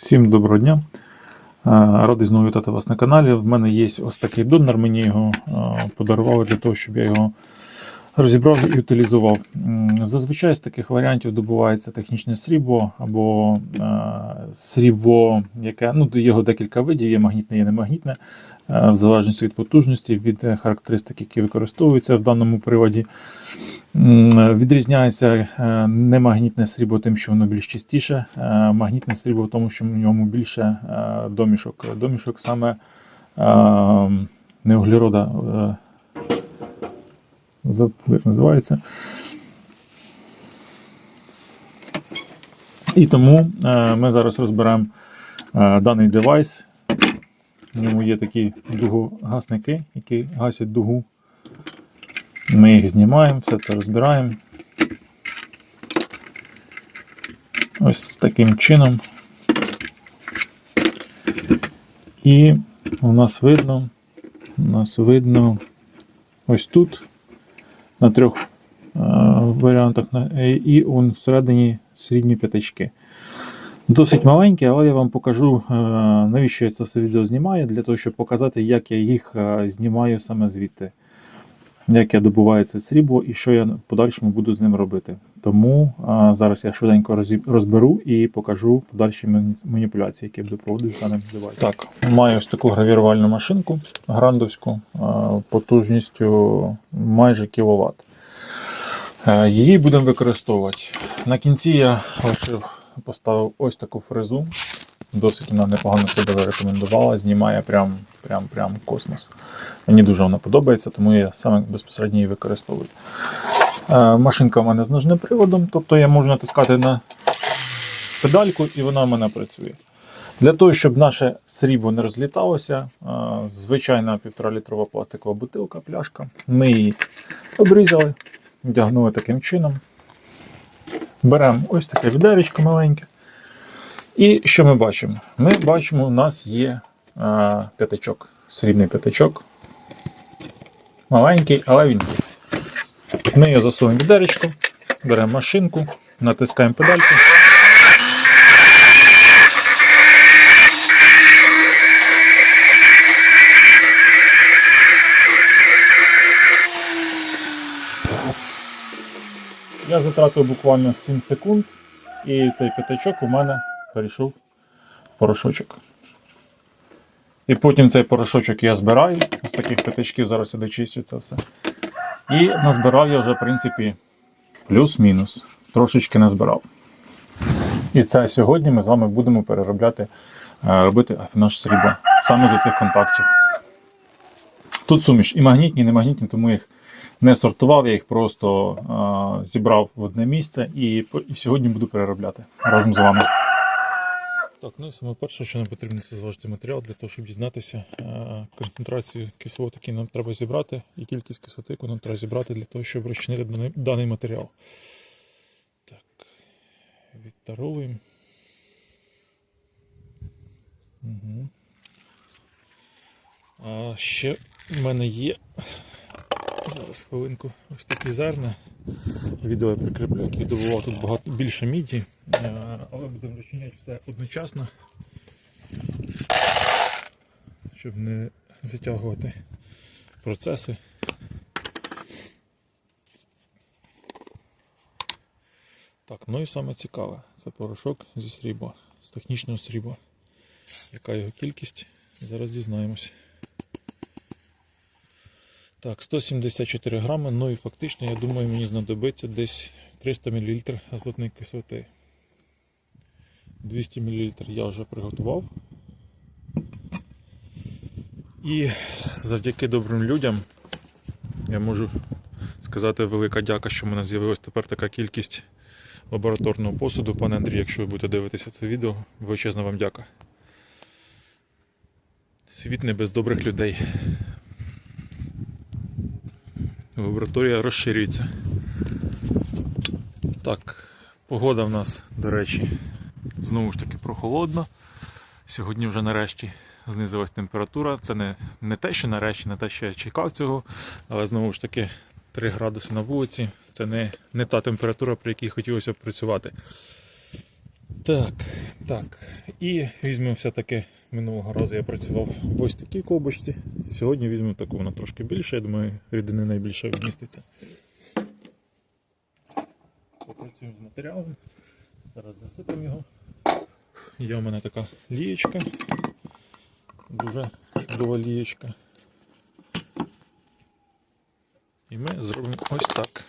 Всім доброго дня. Е, Радий знову вітати вас на каналі. В мене є ось такий донор, мені його е, подарували для того, щоб я його розібрав і утилізував. Зазвичай з таких варіантів добувається технічне срібло або е, срібло, яке ну, його декілька видів, є магнітне, є немагнітне, в залежності від потужності, від характеристик, які використовуються в даному приводі. Відрізняється е, немагнітне срібло тим, що воно більш чистіше. е, Магнітне срібло в тому, що в ньому більше е, домішок. Домішок саме не углерода, забув, як називається. І тому ми зараз розберемо даний девайс. В ньому є такі дугогасники, які гасять дугу. Ми їх знімаємо, все це розбираємо. Ось таким чином. І у нас видно, у нас видно ось тут на трьох е, варіантах, е, і он всередині срібні п'ятачки. Досить маленькі, але я вам покажу, е, навіщо я це відео знімаю, для того, щоб показати, як я їх е, знімаю саме звідти як я добуваю це срібло і що я в подальшому буду з ним робити. Тому а, зараз я швиденько розберу і покажу подальші маніпуляції, які буду проводити з даним девайсом. Так, маю ось таку гравірувальну машинку грандовську а, потужністю майже кіловат. Е, Її будемо використовувати. На кінці я лишив, поставив ось таку фрезу. Досить вона непогано себе зарекомендувала, знімає прям, прям, прям космос. Мені дуже вона подобається, тому я саме безпосередньо її використовую. Е, Машинка в мене з ножним приводом, тобто я можу натискати на педальку і вона в мене працює. Для того, щоб наше срібло не розліталося, е, звичайна 1,5 літрова пластикова бутилка, пляшка. Ми її обрізали, вдягнули таким чином. Беремо ось таке відеречко маленьке. І що ми бачимо? Ми бачимо, у нас є е, п'ятачок, срібний п'ятачок. Маленький, але він. Ми його засунемо в відеречко, беремо машинку, натискаємо педальку. Я затратив буквально 7 секунд, і цей п'ятачок у мене перейшов в порошочок. І потім цей порошочок я збираю з таких п'ятачків, зараз я дочистю це все. І назбирав я вже, в принципі, плюс-мінус. Трошечки назбирав. І це сьогодні ми з вами будемо переробляти, е, робити афінаж срібла саме з цих контактів. Тут суміш і магнітні, і немагнітні, тому їх не сортував, я їх просто е, зібрав в одне місце і, і сьогодні буду переробляти разом з вами. Так, ну і саме перше, що нам потрібно, це зважити матеріал для того, щоб дізнатися е, концентрацію кислот, які нам треба зібрати, і кількість кислоти, яку нам треба зібрати для того, щоб розчинити даний, матеріал. Так, відтаровуємо. Угу. А ще в мене є. Зараз хвилинку ось такі зерна. Відео я прикріплю, яких добував тут багато більше міді, е, але будемо розчиняти все одночасно, щоб не затягувати процеси. Так, ну і саме цікаве, це порошок зі срібла, з технічного срібла. Яка його кількість? Зараз дізнаємось. Так, 174 грами, ну і фактично, я думаю, мені знадобиться десь 300 мл азотної кислоти. 200 мл я вже приготував. І завдяки добрим людям я можу сказати велика дяка, що в мене з'явилась тепер така кількість лабораторного посуду. Пане Андрій, якщо ви будете дивитися це відео, величезна вам дяка. Світ не без добрих людей. Лабораторія розширюється. Так, погода в нас, до речі, знову ж таки прохолодно. Сьогодні вже нарешті знизилась температура. Це не, не те, що нарешті, не те, що я чекав цього, але знову ж таки 3 градуси на вулиці. Це не, не та температура, при якій хотілося б працювати. Так, так. І візьмемо все-таки минулого разу я працював в ось такій колбочці. Сьогодні візьмемо таку, вона трошки більша, я думаю, рідини найбільше вміститься. Попрацюємо з матеріалом. Зараз засипемо його. Є у мене така лієчка. Дуже чудова лієчка. І ми зробимо ось так.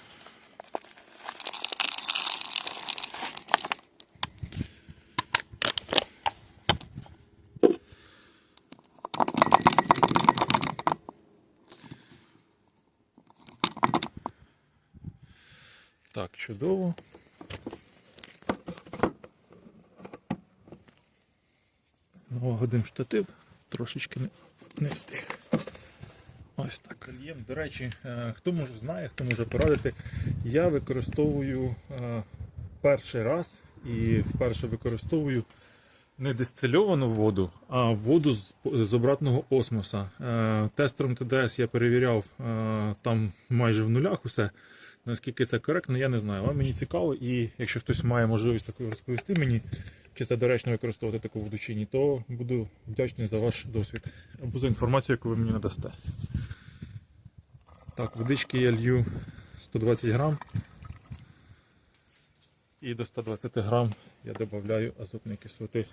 Так, чудово. Налагодимо штатив, трошечки не, не встиг. Ось так. До речі, е, хто може знає, хто може порадити, я використовую е, перший раз і вперше використовую не дистильовану воду, а воду з, обратного осмоса. Е, Тестером ТДС я перевіряв там майже в нулях усе. Наскільки це коректно, я не знаю. Але мені цікаво, і якщо хтось має можливість такою розповісти мені, чи це доречно використовувати таку воду чи ні, то буду вдячний за ваш досвід або за інформацію, яку ви мені надасте. Так, водички я лью 120 грам. І до 120 грам я додаю азотної кислоти.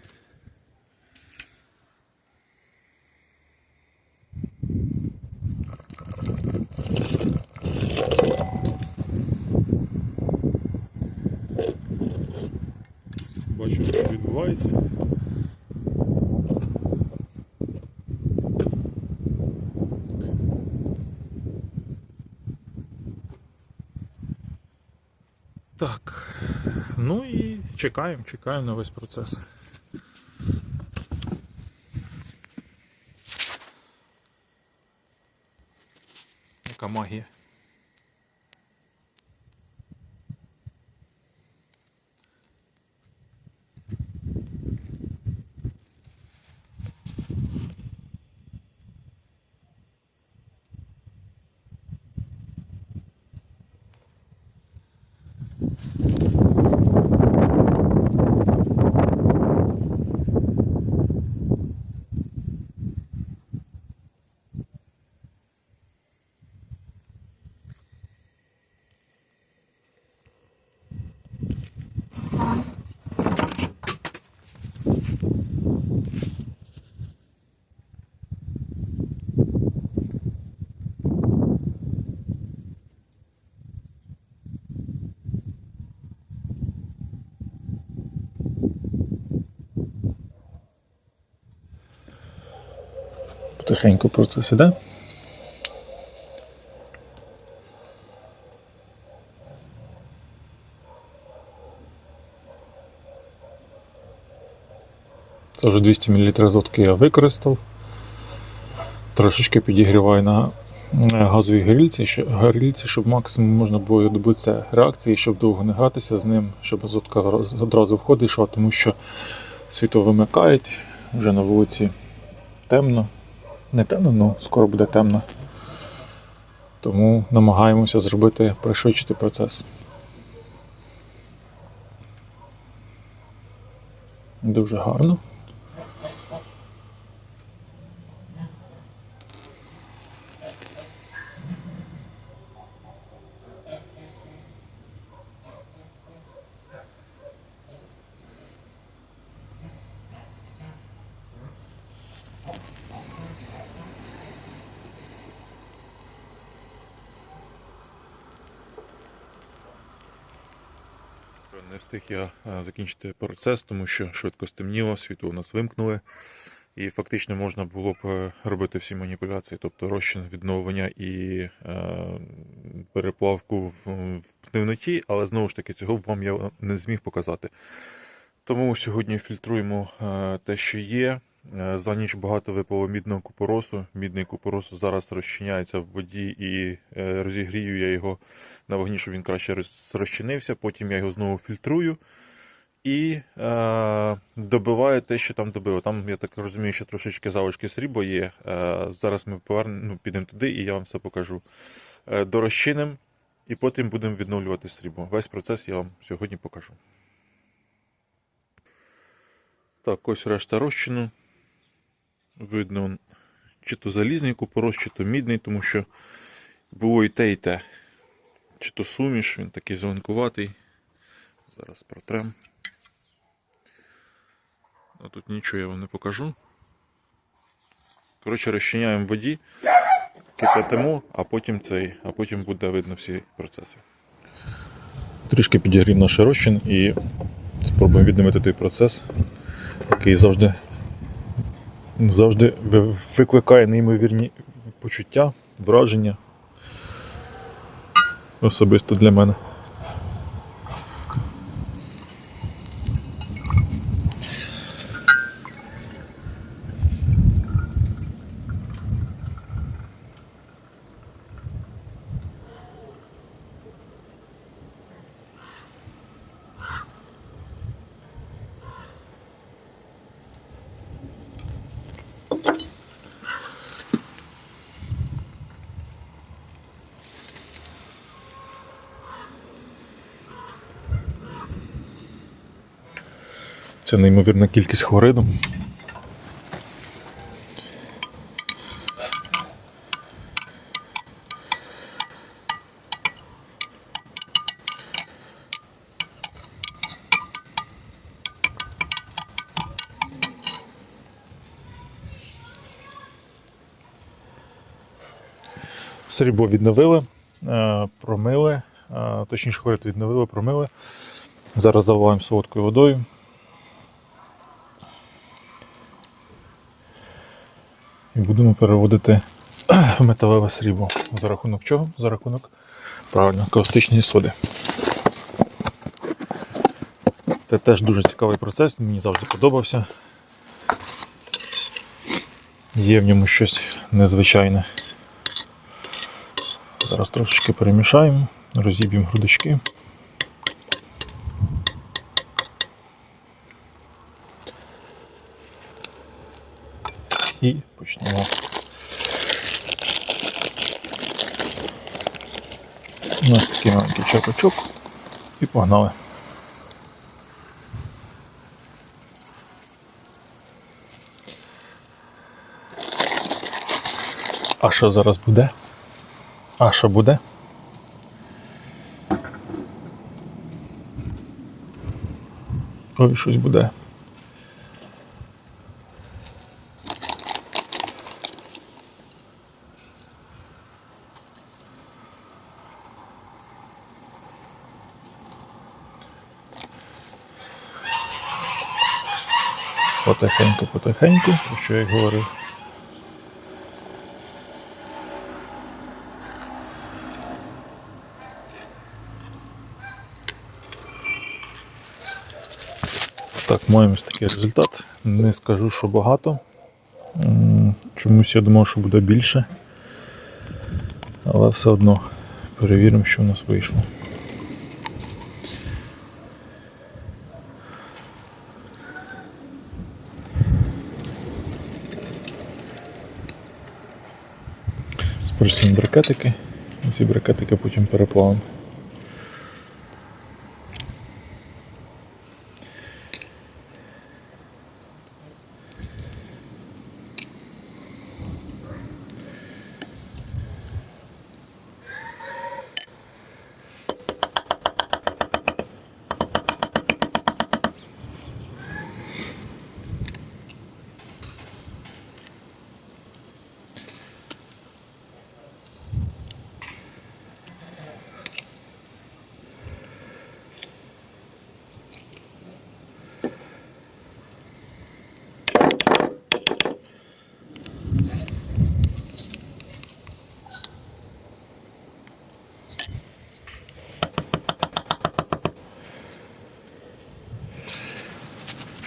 Бачимо, що відбувається. Так. Ну і чекаємо, чекаємо на весь процес. Яка магія. Потихеньку процес іде. Це вже 200 мл азотки я використав. Трошечки підігріваю на на газовій горілці, що- щоб максимум можна було добитися реакції, щоб довго не гратися з ним, щоб азотка одразу входить, йшла, тому що світло вимикають, вже на вулиці темно. Не темно, але скоро буде темно. Тому намагаємося зробити пришвидшити процес. Дуже гарно. Не встиг я е, закінчити процес, тому що швидко стемніло, світло у нас вимкнули. І фактично можна було б е, робити всі маніпуляції, тобто розчин відновлення і е, переплавку в, темноті, але знову ж таки цього б вам я не зміг показати. Тому сьогодні фільтруємо е, те, що є. Е, За ніч багато випало мідного купоросу. Мідний купорос зараз розчиняється в воді і розігрію я його на вогні, щоб він краще розчинився. Потім я його знову фільтрую і е, добиваю те, що там добило. Там, я так розумію, що трошечки залишки срібла є. Е, зараз ми повернемо, ну, підемо туди і я вам все покажу. Е, дорозчинимо і потім будемо відновлювати срібло. Весь процес я вам сьогодні покажу. Так, ось решта розчину. Видно, чи то залізний купорос, чи то мідний, тому що було і те, і те. Чи то суміш, він такий зеленкуватий. Зараз протрем. А тут нічого я вам не покажу. Коротше, розчиняємо в воді, кипятимо, а потім цей, а потім буде видно всі процеси. Трішки підігрів наш розчин і спробуємо відновити той процес, який завжди, завжди викликає неймовірні почуття, враження. Особисто для мене. Це неймовірна кількість хлориду. Срібло відновили, е, промили, е, точніше хлорид відновили, промили. Зараз заливаємо солодкою водою. і будемо переводити в металеве срібло. За рахунок чого? За рахунок правильно, каустичної соди. Це теж дуже цікавий процес, мені завжди подобався. Є в ньому щось незвичайне. Зараз трошечки перемішаємо, розіб'ємо грудочки. І почнемо. У нас такий маленький чапачок і погнали. А що зараз буде? А що буде? Ой, щось буде. Потихеньку, потихеньку, про що я й говорив. Так, маємо такий результат. Не скажу, що багато. Чомусь я думав, що буде більше. Але все одно перевіримо, що в нас вийшло. Спресуємо брикетики. Ці брикетики потім переплавимо.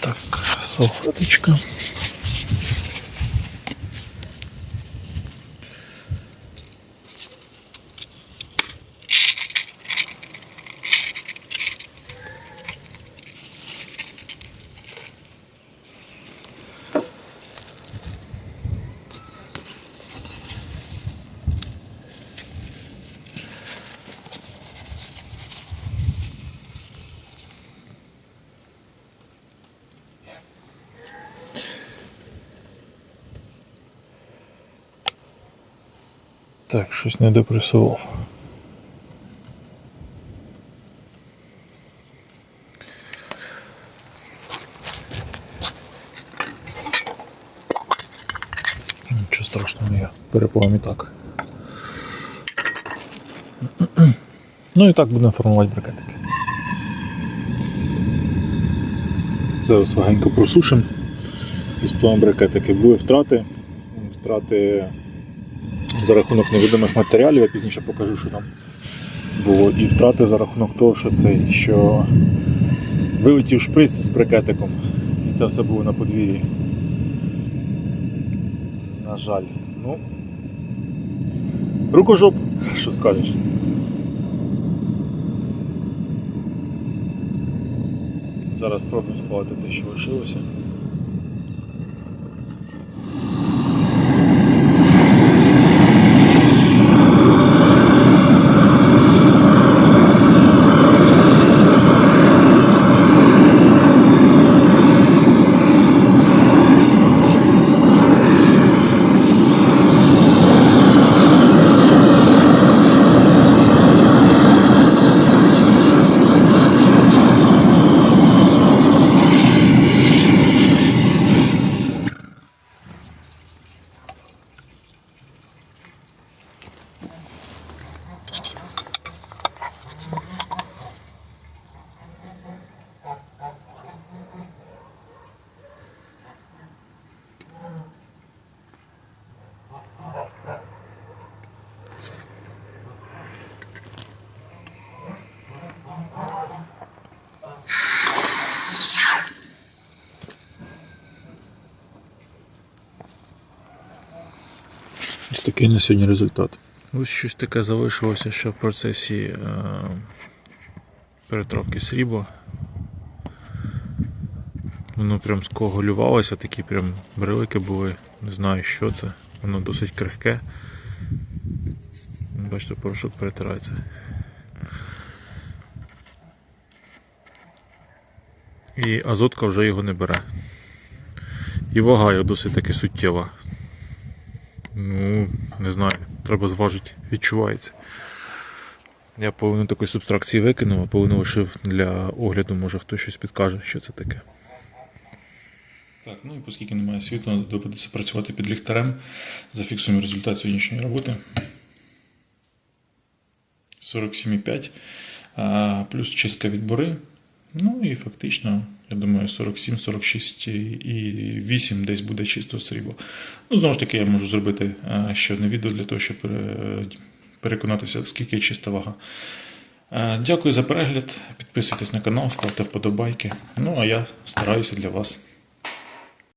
Так, салфеточка. Так, щось не допресував. Нічого страшного, я переплавим і так. Ну і так будемо формувати брикетики. Зараз легенько просушимо і сплавимо брикетики. Були втрати. Втрати за рахунок невідомих матеріалів, я пізніше покажу, що там було. І втрати за рахунок того, що цей, що вилетів шприц з брикетиком. І це все було на подвір'ї. На жаль. Ну. Рукожоп, що скажеш? Зараз спробуємо сплавити те, що лишилося. Ось такий на сьогодні результат. Ось щось таке залишилося ще в процесі е, перетравки срібла. Воно прям скоголювалося, такі прям брелики були, не знаю що це. Воно досить крихке. Бачите, порошок перетирається. І азотка вже його не бере. І вага його досить таки суттєва. Ну, не знаю, треба зважити, відчувається. Я половину такої субстракції викинув, а половину лишив для огляду, може хтось щось підкаже, що це таке. Так, ну і оскільки немає світла, доводиться працювати під ліхтарем. Зафіксуємо результат сьогоднішньої роботи. 47,5, а, плюс чистка від бори. Ну і фактично, я думаю, 47, 46 і 8 десь буде чисто срібло. Ну, знову ж таки, я можу зробити е, ще одне відео для того, щоб переконатися, скільки чиста вага. Е, Дякую за перегляд. Підписуйтесь на канал, ставте вподобайки. Ну а я стараюся для вас.